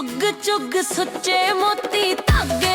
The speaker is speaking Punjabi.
ਚੁੱਗ ਚੁੱਗ ਸੁੱਚੇ ਮੋਤੀ ਧਾਗੇ